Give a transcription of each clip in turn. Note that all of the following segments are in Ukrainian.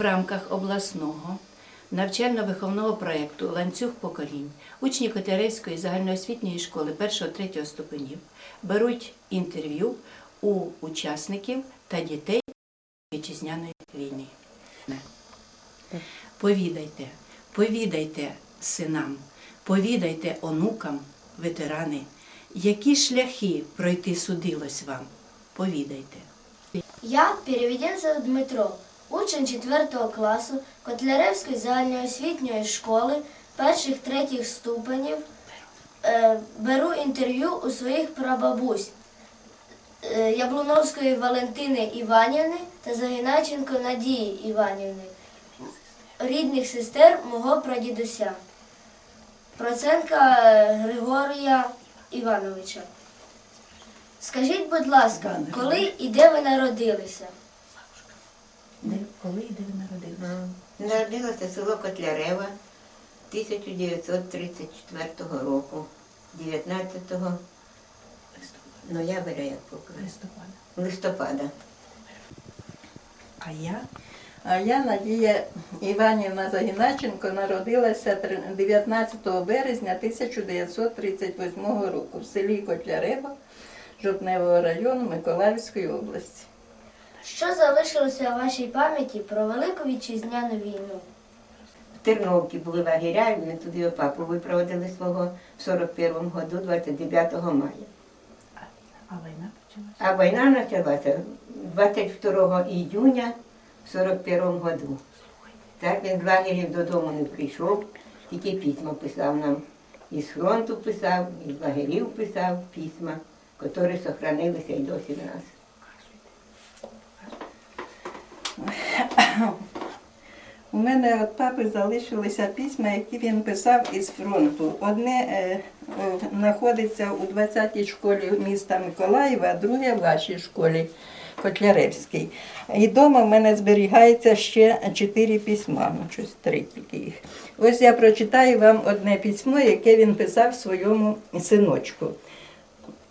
В рамках обласного навчально-виховного проєкту Ланцюг поколінь учні Котляревської загальноосвітньої школи 1-3 ступенів беруть інтерв'ю у учасників та дітей вітчизняної війни. Повідайте, повідайте синам, повідайте онукам, ветерани, які шляхи пройти судилось вам. Повідайте. Я Переведенцев Дмитро, учень 4 класу Котляревської загальноосвітньої школи перших третіх ступенів. Е, Беру інтерв'ю у своїх прабабусь е, Яблуновської Валентини Іванівни та Загинайченко Надії Іванівни, рідних сестер мого прадідуся, Проценка е, Григорія Івановича. Скажіть, будь ласка, коли і де ви народилися? Де, коли і де ви народилися? Народилося село Котлярева 1934 року, 19 ноября, як покажу, Листопада. листопада. А я А я, Надія Іванівна Загіначенко, народилася 19 березня 1938 року в селі Котлярева Жовтневого району Миколаївської області. Що залишилося у вашій пам'яті про Велику вітчизняну війну? В Терновці були лагеря, і ми туди папу випроводили свого в 41-му году, 29 мая. а війна почалася. А війна почалася 22 июня в 41 году. Так він з лагерів додому не прийшов, тільки письма писав нам. Із фронту писав, із лагерів писав письма, які зберігалися і досі в нас. У мене від папи залишилися письма, які він писав із фронту. Одне е, е, знаходиться у 20-й школі міста Миколаєва, а друге в вашій школі Котляревській. І вдома в мене зберігається ще чотири письма, ну щось три тільки їх. Ось я прочитаю вам одне письмо, яке він писав своєму синочку.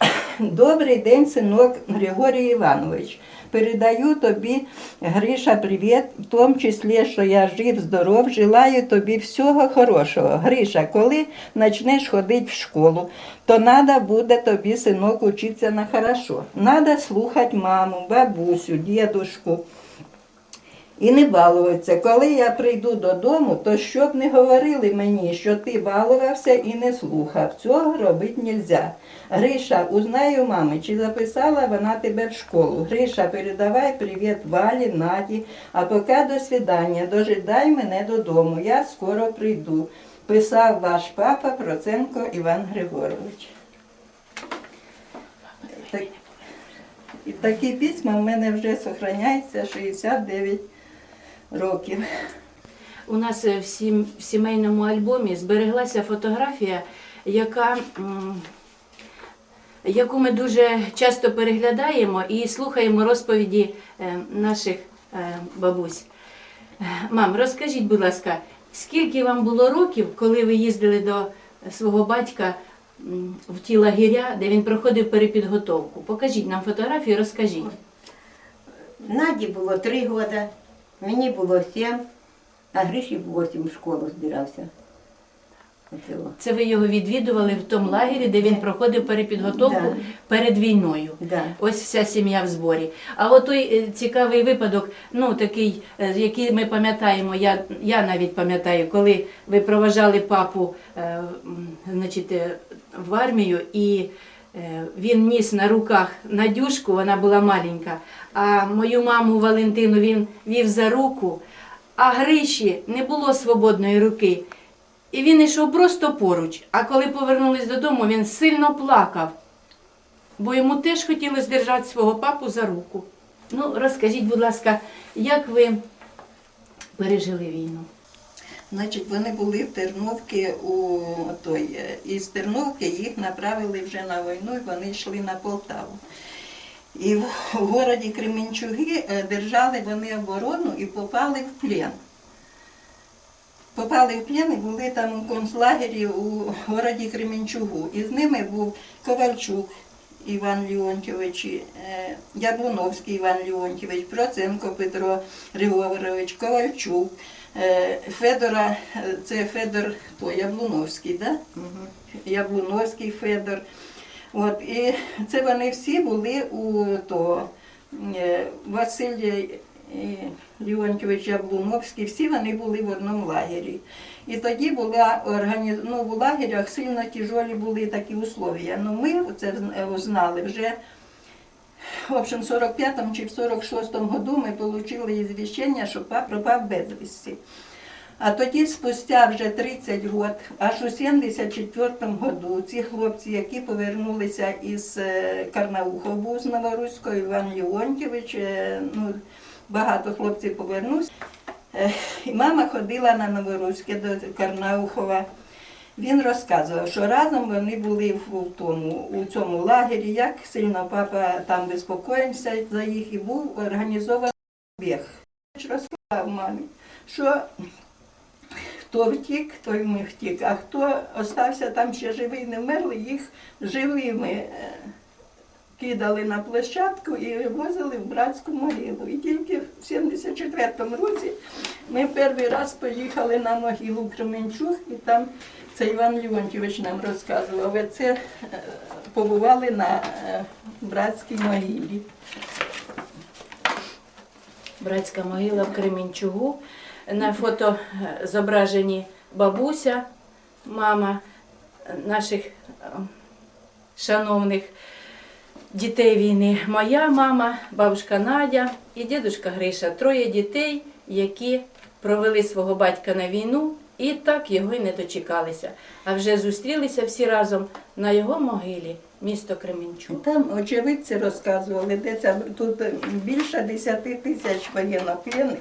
Добрий день, синок Григорій Іванович. Передаю тобі, Гриша, привіт, в тому числі, що я жив, здоров, желаю тобі всього хорошого. Гриша, коли почнеш ходити в школу, то треба буде тобі, синок, учитися на хорошо. Треба слухати маму, бабусю, дідушку. І не балуватися. Коли я прийду додому, то щоб не говорили мені, що ти балувався і не слухав. Цього робити нельзя. Гриша, узнаю мами, чи записала вона тебе в школу. Гриша, передавай привіт Валі, Наді, а поки до свидання, дожидай мене додому, я скоро прийду. Писав ваш папа Проценко Іван Григорович. Так, такі письма в мене вже зберігаються 69 років. У нас е, в, сімейному альбомі збереглася фотографія, яка, яку ми дуже часто переглядаємо і слухаємо розповіді е, наших е, бабусь. Мам, розкажіть, будь ласка, скільки вам було років, коли ви їздили до свого батька в ті лагеря, де він проходив перепідготовку? Покажіть нам фотографію, розкажіть. Наді було три роки, мені було сім, а Гриші вісім в школу збирався. Це ви його відвідували в тому лагері, де він проходив перепідготовку Да. перед війною. Да. Ось вся сім'я в зборі. А от той е, цікавий випадок, ну такий, е, який ми пам'ятаємо, я, я навіть пам'ятаю, коли ви проважали папу е, значить, в армію, і він ніс на руках Надюшку, вона була маленька, а мою маму Валентину він вів за руку, а Гриші не було свободної руки. І він йшов просто поруч. А коли повернулись додому, він сильно плакав бо йому теж хотілося держати свого папу за руку. Ну, розкажіть, будь ласка, як ви пережили війну? Значить, вони були в Терновці у той, е, із Терновки їх направили вже на війну, і вони йшли на Полтаву. І в городі Кременчуги е, держали вони оборону і попали в плен. Попали в плен і були там у концлагері у городі Кременчугу. І з ними був Ковальчук, Іван Леонтьович, е, Яблуновський Іван Леонтьович, Проценко Петро Григорович, Ковальчук, Федора, е, це Федор то, Яблуновський, да? Яблуновський Федор. От, і це вони всі були у того. е, Василь е, Леонтьович Яблуновський, всі вони були в одному лагері. І тоді була організ... ну, в лагерях сильно тяжолі були такі условия. Ну ми це зн- знали вже. В общем, в 45-му чи в 46-му году ми отримали ізвіщення, що пап пропав безвісті. А тоді, спустя вже 30 років, аж у 74-му году, ці хлопці, які повернулися із е, Карнаухов, був з Новоруського, Іван Леонтьович, е, ну, багато хлопців повернувся. І мама ходила на Новоруське до Карнаухова. Він розказував, що разом вони були в, тому, у цьому лагері, як сильно папа там безпокоївся за їх і був організований біг. Розказав мамі, що хто втік, той ми втік, а хто остався там ще живий, не вмерли, їх живими е, кидали на площадку і вивозили в братську могилу. І тільки в 74-му році ми перший раз поїхали на могилу Кременчуг, і там це Іван Леонтьович нам розказував. Ви це е, побували на е, братській могилі. Братська могила в Кременчугу. На фото е, зображені бабуся, мама наших шановних дітей війни. Моя мама, бабушка Надя і дідушка Гриша. Троє дітей, які провели свого батька на війну і так його й не дочекалися. А вже зустрілися всі разом на його могилі, місто Кременчуг. Там очевидці розказували, де це тут більше 10 тисяч воєннопленних.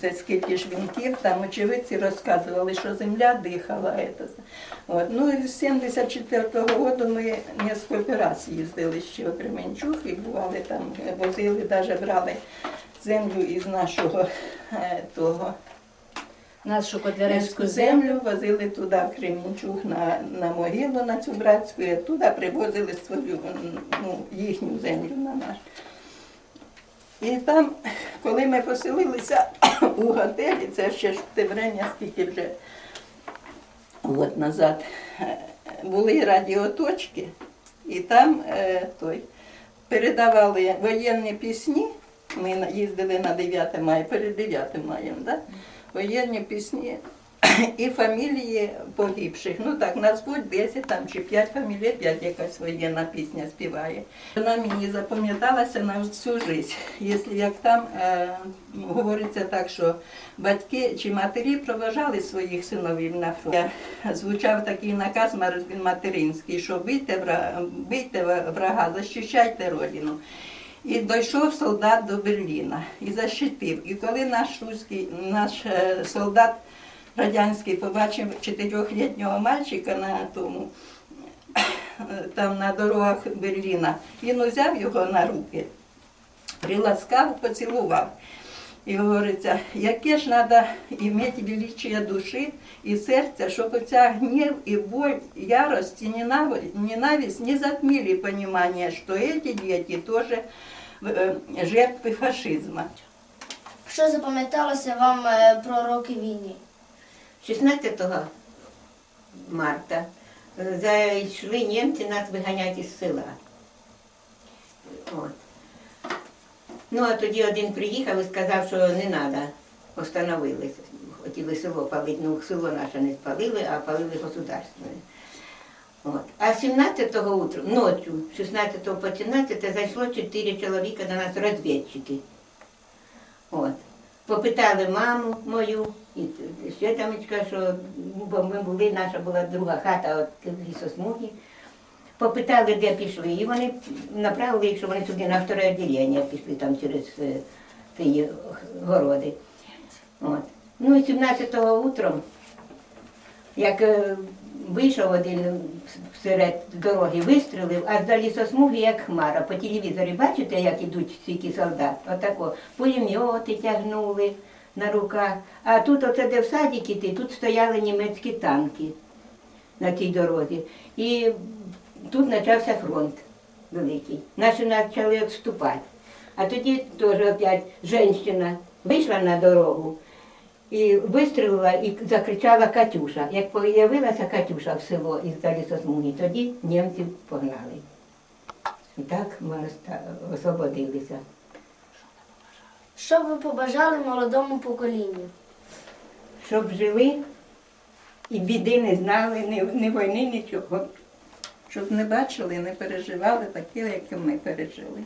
Це скільки ж вінків, там очевидці розказували, що земля дихала. От. Ну і з 74-го року ми кілька разів їздили ще в Кременчуг і бували там, возили, навіть брали землю із нашого е, того. Нашу Котляревську землю. возили туди в Кремінчуг на, на могилу на цю братську, і туди привозили свою ну, їхню землю на наш. І там, коли ми поселилися у готелі, це ще ж те время, скільки вже год назад, е, були радіоточки, і там е, той, передавали воєнні пісні. Ми їздили на 9 мая, перед 9 маєм, да? Воєнні пісні і фамілії погибших. Ну так, назвуть 10 там, чи 5 фамілій, 5 якась воєнна пісня співає. Вона мені запам'яталася на всю життя. Якщо як там е, говориться так, що батьки чи матері проважали своїх синовів на фронт. Звучав такий наказ материнський, що бийте врага, бийте врага, захищайте родину. І дійшов солдат до Берліна і защитив. І коли наш русський, наш е, солдат радянський побачив чотирьохлітнього мальчика на тому, там на дорогах Берліна, він узяв його на руки, приласкав, поцілував. І говориться, яке ж треба мати величие душі і серця, щоб оця гнів і боль, ярость і ненависть, не затмили понимание, що ці діти теж жертви фашизму. Що запам'яталося вам е, про роки війни? 16 марта е, зайшли німці нас виганяти із села. От. Ну, а тоді один приїхав і сказав, що не треба, остановились. Хотіли село палити, ну село наше не спалили, а палили государственне. От. А 17-го утром, ночі, 16 по 17 зайшло 4 чоловіка до нас розвідчики. От. Попитали маму мою, і ще тамочка, що бо ми були, наша була друга хата от в лісосмугі. Попитали, де пішли, і вони направили їх, що вони сюди на вторе відділення пішли там через е, ті городи. От. Ну і 17-го утром, як е, вийшов один серед дороги, вистрілив, а за лісосмуги як хмара. По телевізорі бачите, як ідуть стільки солдат? Отако. Пулемети тягнули на руках. А тут, оце де в садик іти, тут стояли німецькі танки на цій дорозі. І тут почався фронт. великий. Наші почали відступати. А тоді теж опять жінка вийшла на дорогу і вистрілила і закричала Катюша. Як появилася Катюша в село із лісосмуги, тоді німців погнали. І так ми освободилися. Що б ви побажали молодому поколінню? Щоб жили і біди не знали, ні, ні війни, нічого. Щоб не бачили, не переживали таке, як і ми пережили.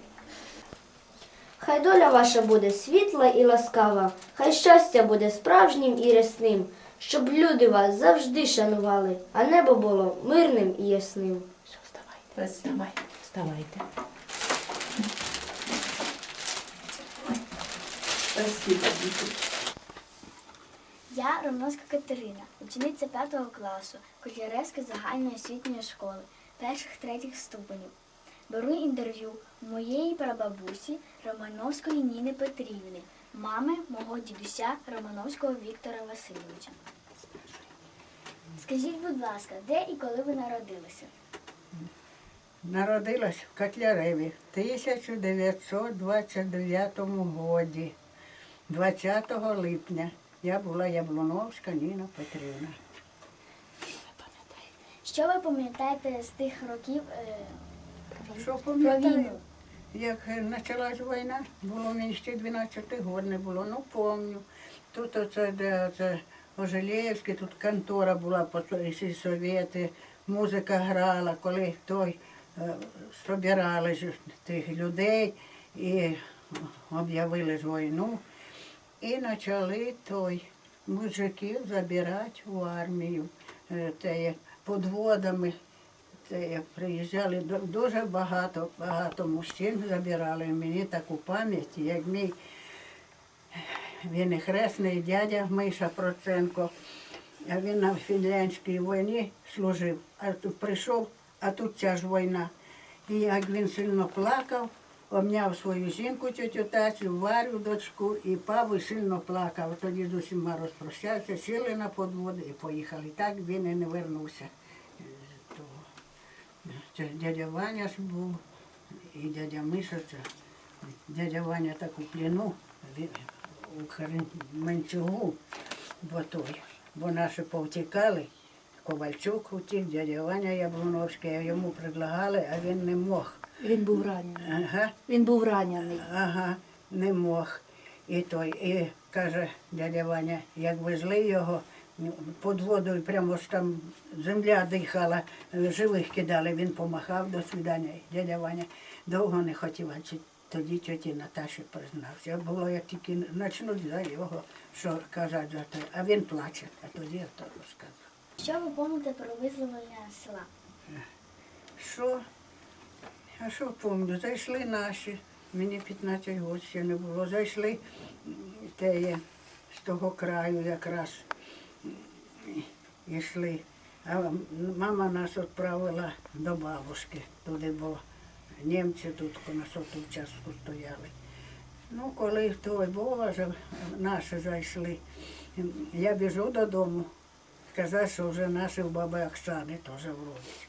Хай доля ваша буде світла і ласкава, хай щастя буде справжнім і рясним, щоб люди вас завжди шанували, а небо було мирним і ясним. Все, вставайте. Вставайте. Спасибо, діти. Я Ромновська Катерина, учениця 5 класу Котляревської загальної освітньої школи перших третіх ступенів. Беру інтерв'ю моєї прабабусі Романовської Ніни Петрівни, мами мого дідуся Романовського Віктора Васильовича. Скажіть, будь ласка, де і коли ви народилися? Народилась в Котляреві в 1929 році, 20 липня. Я була Яблуновська Ніна Петрівна. Що ви пам'ятаєте з тих років е, Що пам'ятаю? Як е, почалась війна, було мені ще 12 років не було, ну пам'ятаю. Тут оце, де оце Ожелєвське, тут контора була всі совєти, музика грала, коли той е, собирали тих людей і об'явили війну. І почали той мужиків забирати в армію. Е, Те, подводами це приїжджали дуже багато, багато мужчин забирали. Мені таку пам'ять, як мій він і хресний дядя Миша Проценко. А він на фінляндській війні служив, а тут прийшов, а тут ця ж війна. І як він сильно плакав, обняв свою жінку, тетю Тасю, Варю, дочку, і пав і сильно плакав. Тоді з усіма розпрощався, сіли на подводи і поїхали. Так він і не вернувся. Це дядя Ваня ж був, і дядя Миша. Це. Дядя Ваня так у пліну у Кременчугу, бо той, бо наші повтікали. Ковальчук утік, дядя Ваня Яблуновський, а йому предлагали, а він не мог. Він був ранений. Ага, Він був ранений. ага, не мог. І той, і каже дядя Ваня, як везли його під водою, прямо ж там земля дихала, живих кидали, він помахав до свидання. Дядя Ваня довго не хотів, а тоді тьоті Наташі признався. Було, як тільки почнуть за його, що казати за те, а він плаче, а тоді я то розказав. Що ви пам'ятаєте про визволення села? Що? А що пам'ятаю? Зайшли наші, мені 15 років ще не було. Зайшли те з того краю якраз йшли. А мама нас відправила до бабушки, туди, бо німці тут на соту частку стояли. Ну, коли той Боже, наші зайшли, я біжу додому, сказати, що вже наші в баби Оксани теж вроблять.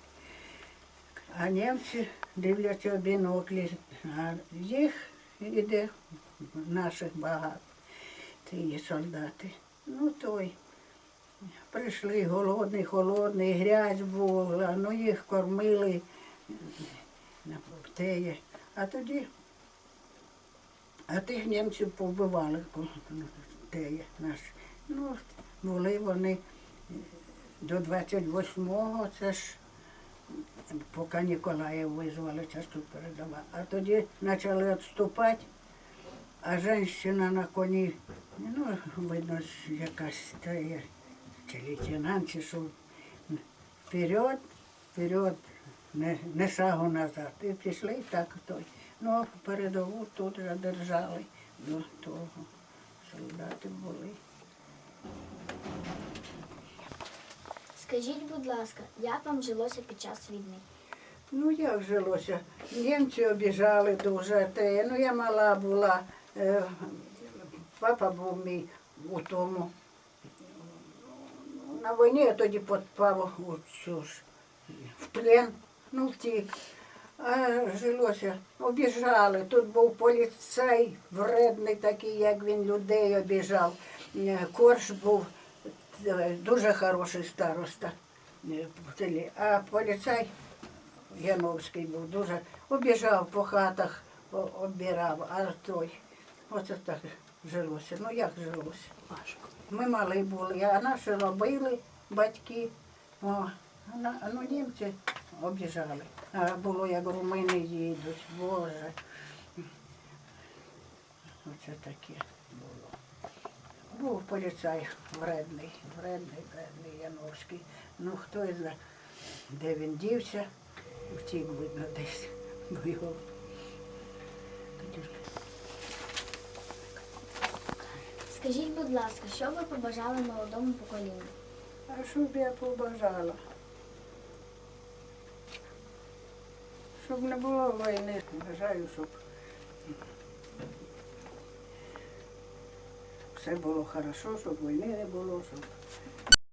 А німці дивляться в біноклі, а їх іде наших багато, ті солдати. Ну той. Прийшли голодний, холодний, грязь була, ну їх кормили на теє. А тоді, а тих німців повбивали теє наші. Ну, були вони до 28-го, це ж поки Ніколаїв визвали, це ж тут передавав. А тоді почали відступати, а жінка на коні, ну, видно, якась та є, чи лейтенант, чи що, вперед, вперед, не, не шагу назад. І пішли і так той. Ну, а передову тут задержали до того. Солдати були. Скажіть, будь ласка, як вам жилося під час війни? Ну як жилося? Німці обіжали дуже те. Ну я мала була. е, Папа був мій у тому. На війні я тоді підпав у цю ж в плен, ну втік. А жилося, обіжали. Тут був поліцай вредний такий, як він людей обіжав. Е, Корж був е, дуже хороший староста е. А поліцай Яновський був дуже обіжав по хатах, о- оббирав, а той. Оце так жилося. Ну як жилося? Важко. Ми малі були, а наші робили батьки. О, ну, німці обіжали. А було, як румини їдуть, Боже. Оце таке було. Був поліцай вредний, вредний, вредний Яновський. Ну хто знає, де він дівся, втік, видно, десь. Бо його. Скажіть, будь ласка, що ви побажали молодому поколінню? А що б я побажала? Щоб не було війни. Бажаю, щоб все було хорошо, щоб війни не було, щоб